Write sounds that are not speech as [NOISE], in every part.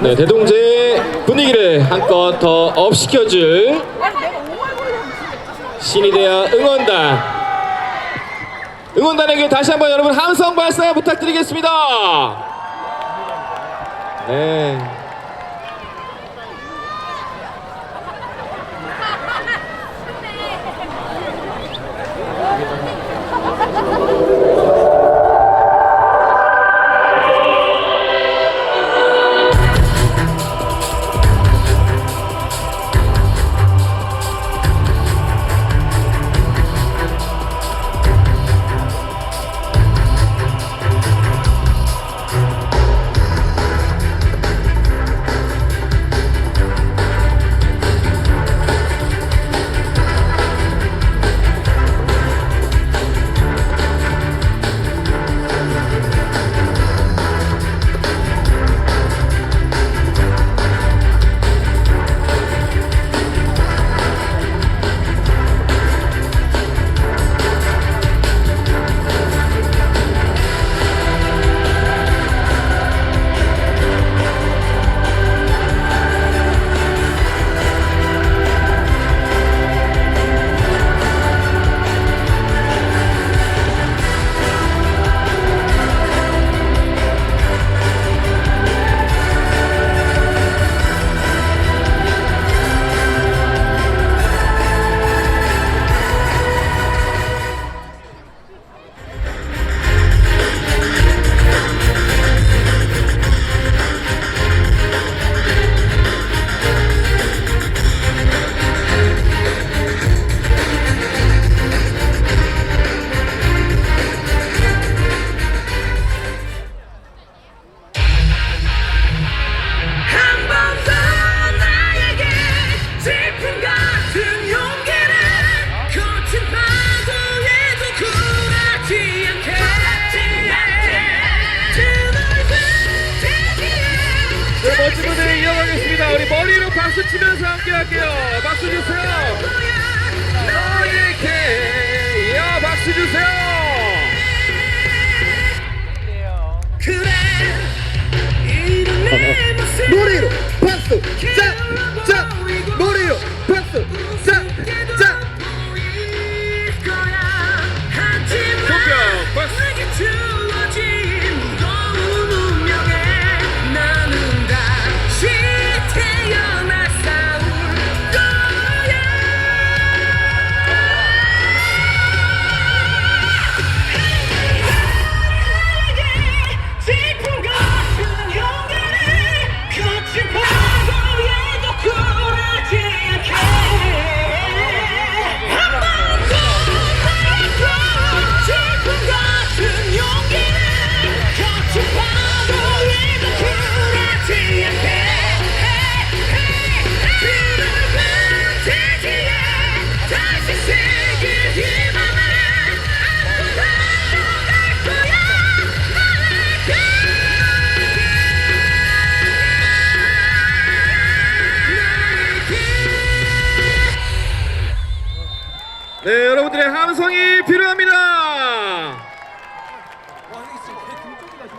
네, 대동제 분위기를 한껏 더 업시켜줄 신이 되어 응원단 응원단에게 다시 한번 여러분 함성 발사 부탁드리겠습니다 네.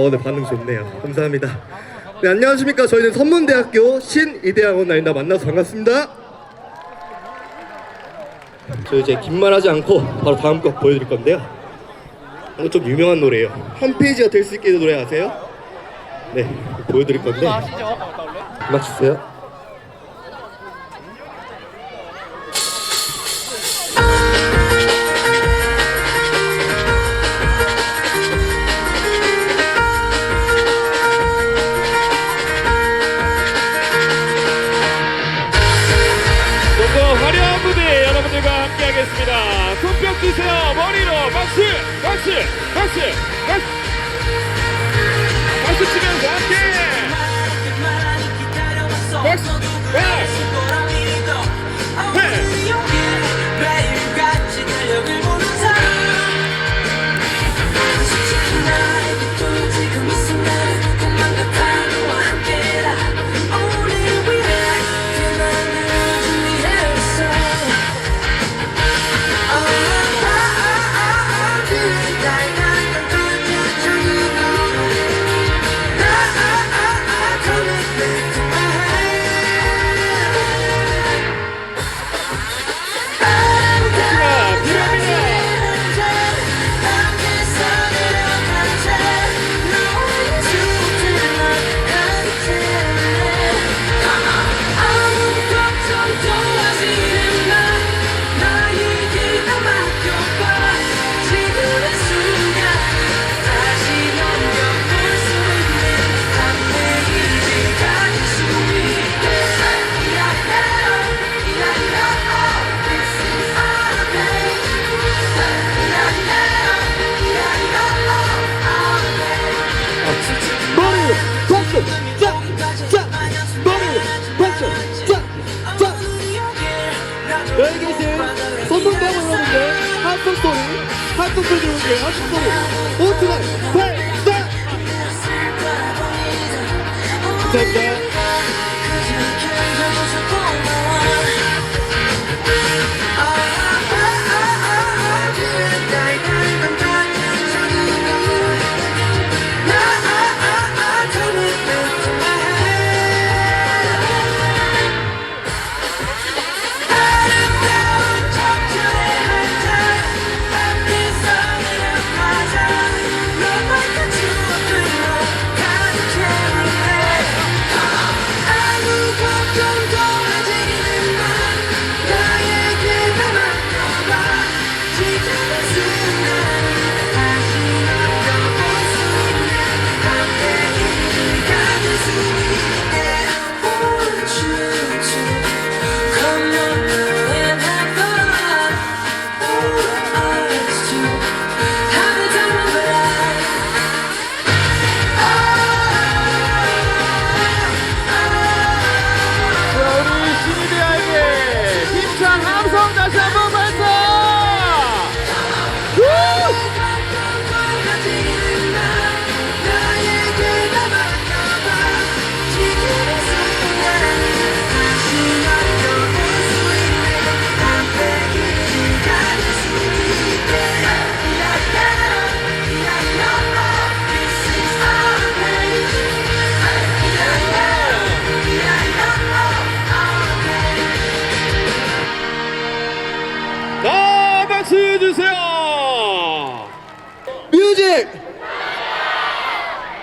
오늘 반응 좋네요. 감사합니다. 네, 안녕하십니까. 저희는 선문대학교 신이대학원 나인다 만나서 반갑습니다. 저 이제 긴말하지 않고 바로 다음 곡 보여드릴 건데요. 이거 좀 유명한 노래예요. 한 페이지가 될 수 있게 노래 아세요? 네, 보여드릴 건데. 맞추세요. 한번 해보는데 한쪽 소리 한쪽 소리 들어볼게요 한쪽 소리 오토바이 발사 감사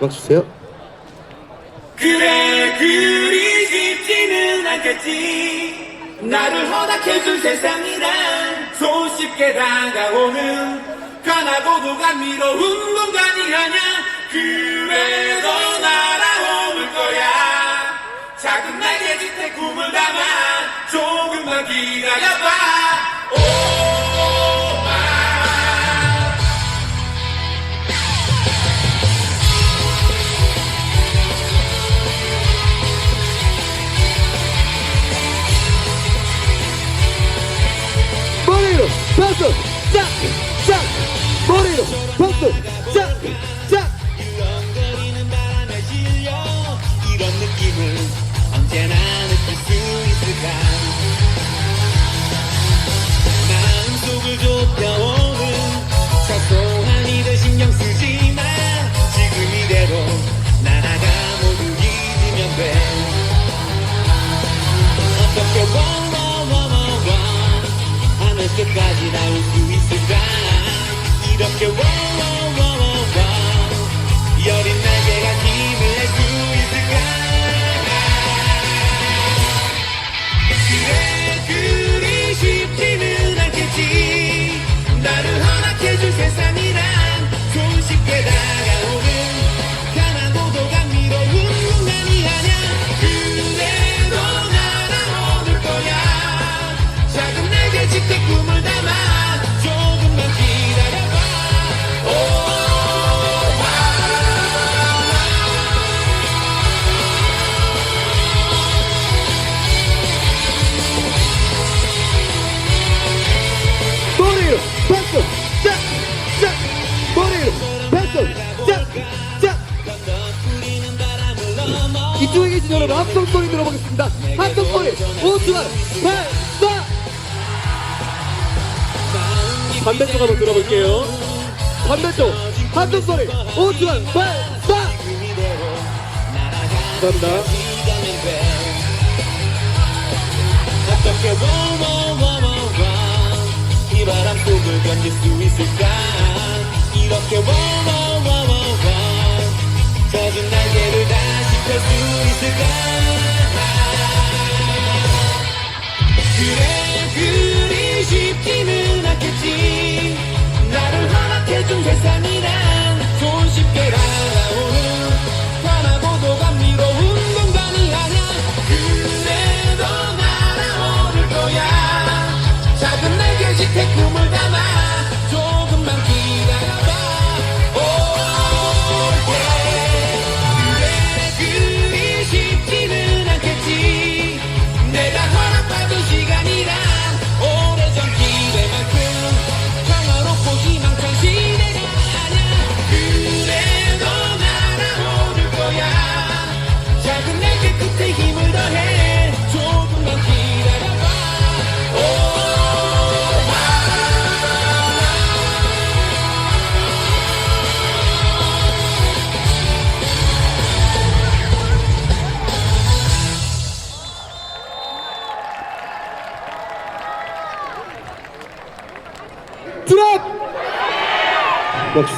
음악 주세요. 그래 그리 쉽지는 않겠지. 나를 허락해준 세상이란 손쉽게 다가오는 편하고도 감미로운 공간이 아냐. 그래도 날아오를 거야. 작은 날개 짙은 꿈을 담아 조금만 기다려봐. 오 박수! 짝짝! 머리로 박수! 짝짝! 이런 느낌을 언제나 느낄 수 있을까? 마음속을 좁혀오는 사소한 일을 신경 쓰지 마. 지금 이대로 나라가 모두 잊으면 돼. 어떻게 와와와와와 끝까지 닿을 수 있을까? 이렇게 5초만 발사 감사합니다. 어떻게 와와와와와 이 바람 속을 견딜 수 있을까? 이렇게 와와와와와 젖은 날개를 다시 펼 수 있을까? 그래 그리 쉽지는 않겠지. 나를 허락해준 세상이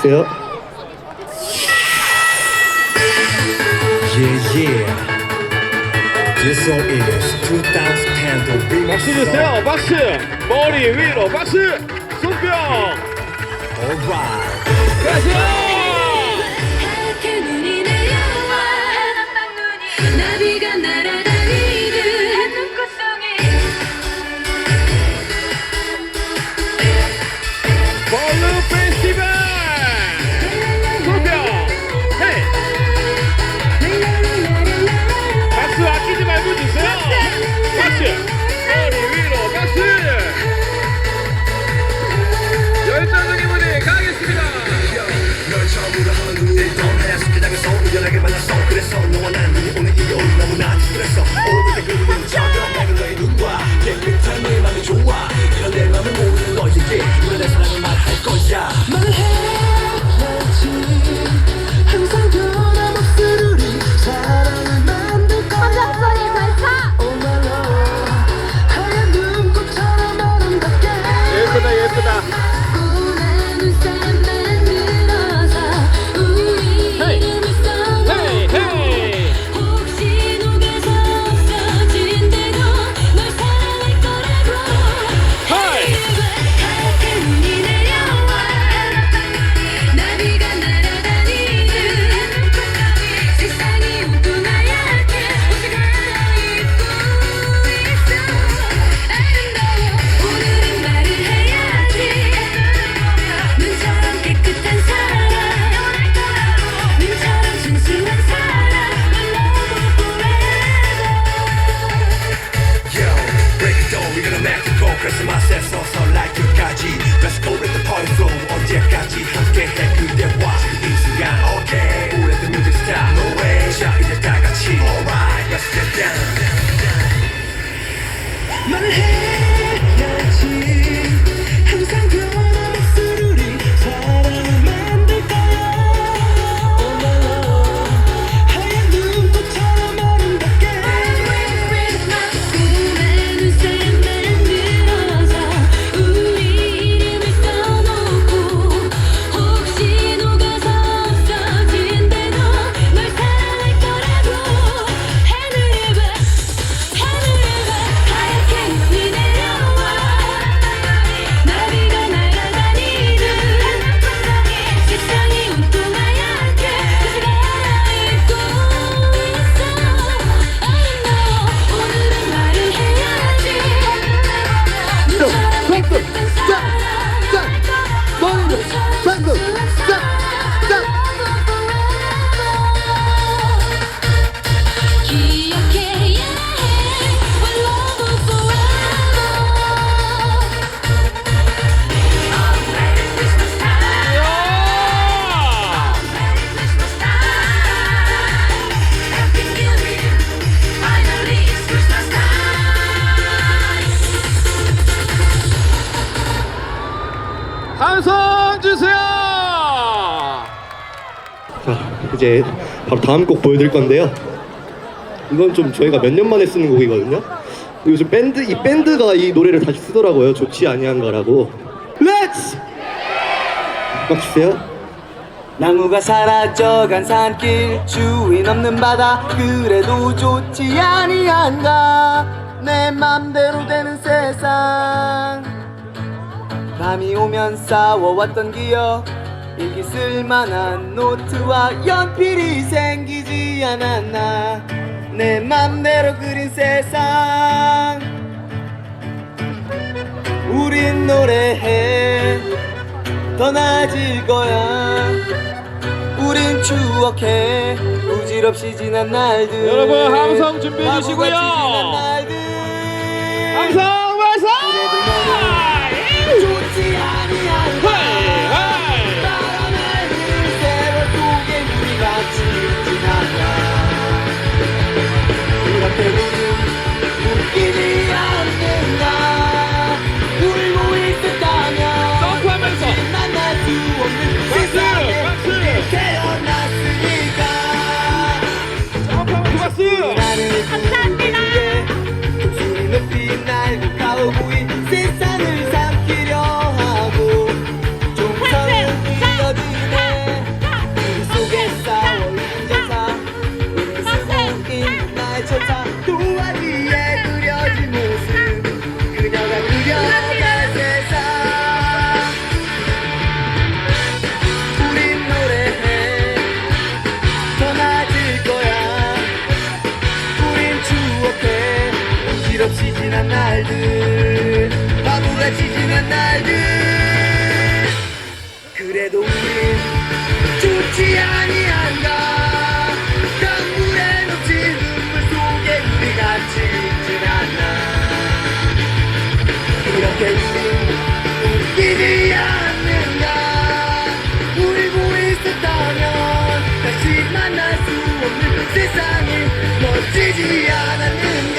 주세요. Yeah, yeah. This song is 2010. 박수 주세요. 박수. 머리 위로 박수. 손병. Alright. 가세요. 하얗게 눈이 내려와 한방 눈이 나비가 날아 이제 바로 다음 곡 보여드릴 건데요. 이건 좀 저희가 몇 년 만에 쓰는 곡이거든요. 요즘 밴드 이 밴드가 이 노래를 다시 쓰더라고요. 좋지 아니한가라고. Let's 막히세요. 나무가 사라져간 산길 주인 없는 바다 그래도 좋지 아니한가 내 맘대로 되는 세상 밤이 오면 싸워왔던 기억 이기 쓸만한 노트와 연필이 생기지 않았나. 내 맘대로 그린 세상. 우린 노래해. 더 나아질 거야. 우린 추억해. 부질없이 지난 날들. 여러분 항상 준비해 주시고요. 항상 항상 지난 날들. 그래도 우린 죽지 아니한다 강물에 넘친 눈물 속에 우리가 지진 않나? 이렇게 우린 웃기지 않는다 우리 보이었다면 다시 만날 수 없는 그 세상이 멋지지 않았는가?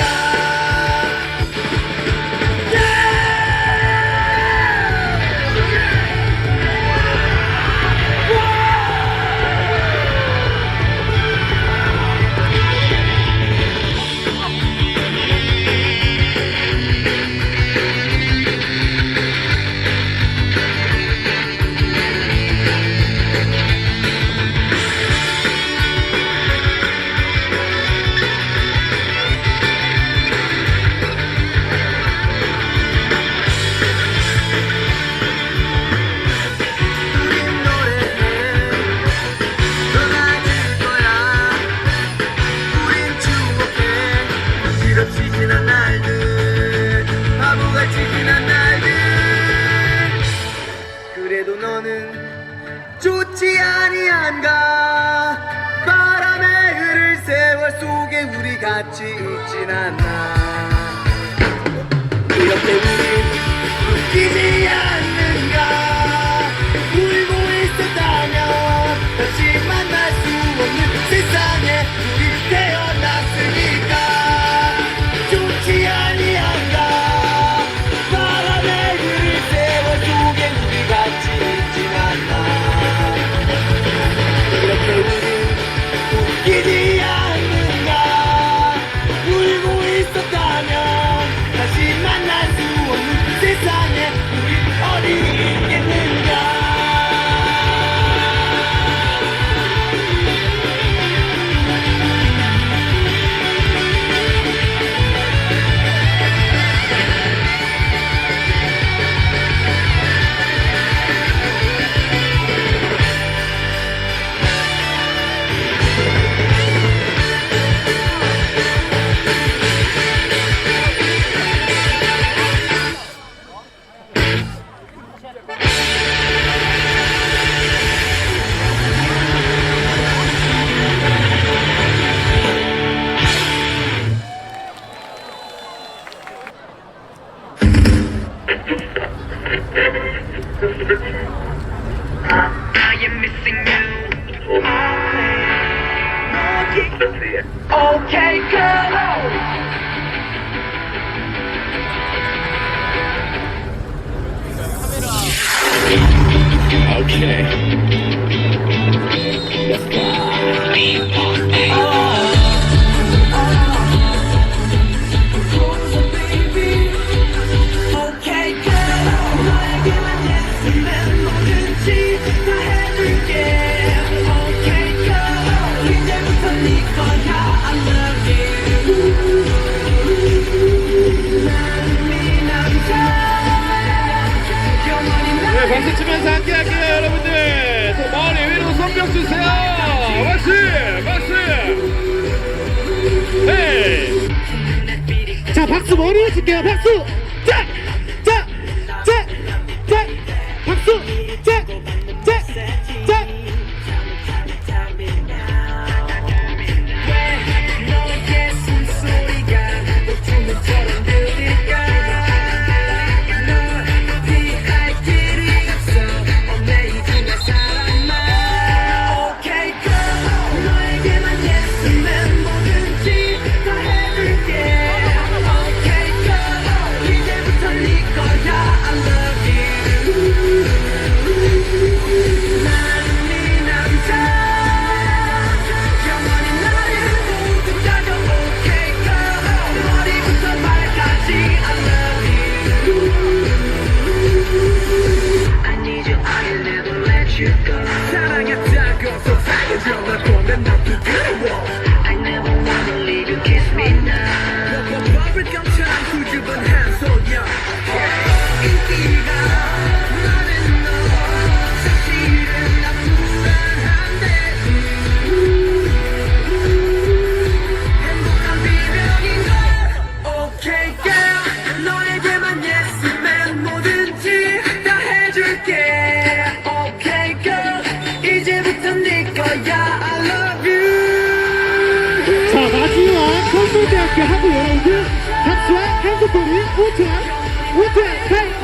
박수 머리에 줄게요 박수! 자, 마지막 건물대학교 하고 여러분들 박수와 한국분이 우트한 우트한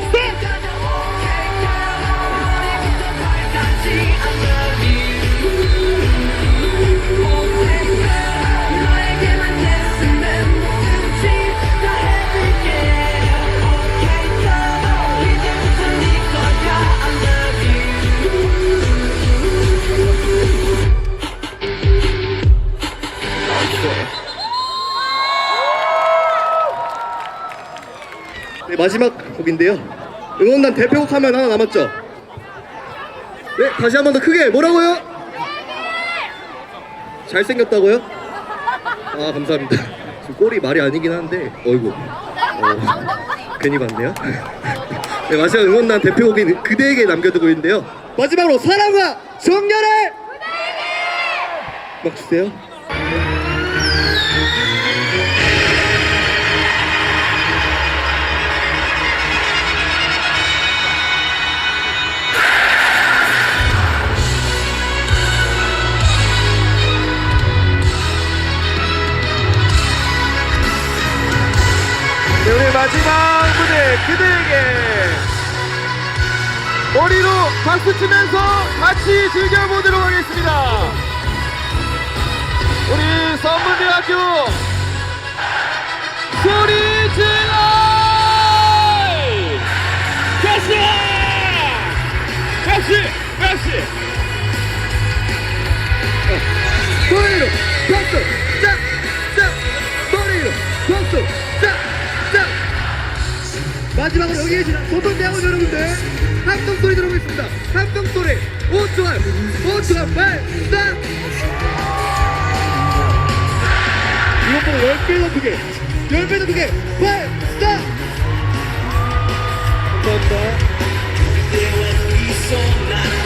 마지막 곡인데요. 응원단 대표곡 하면 하나 남았죠? 네, 다시 한 번 더 크게 뭐라고요? 잘생겼다고요? 아, 감사합니다. 지금 꼴이 말이 아니긴 한데, 어이구. 어, 괜히 봤네요. [LAUGHS] 네, 마지막 응원단 대표곡인 그대에게 남겨두고 있는데요. 마지막으로 사랑과 정열을! 막 주세요. 네, 우리 마지막 무대 그대에게 머리로 박수 치면서 같이 즐겨보도록 하겠습니다. 우리 선문대학교 소리 질러! 다시! 다시! 다시! 머리로 박수 마지막으로 여기 계신 소통대학원 여러분들 합동 소리 들어보겠습니다. 합동 소리 5초간 5초간 발사! 이것보다 10배 더 크게 10배 더 크게 발사! 감사합니다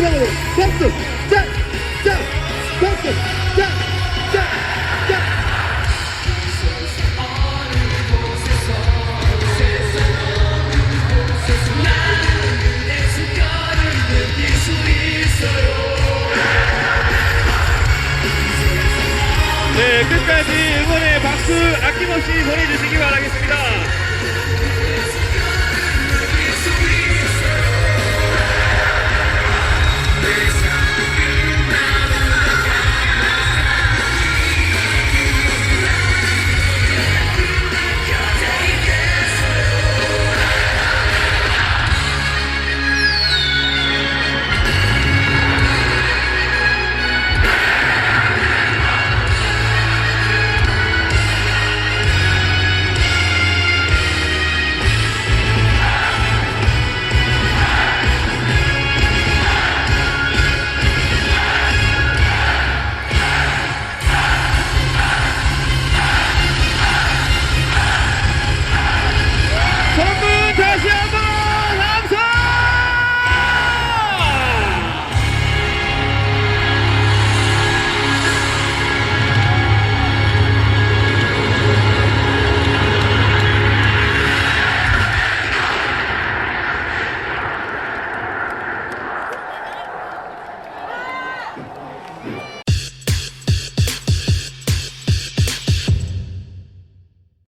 마지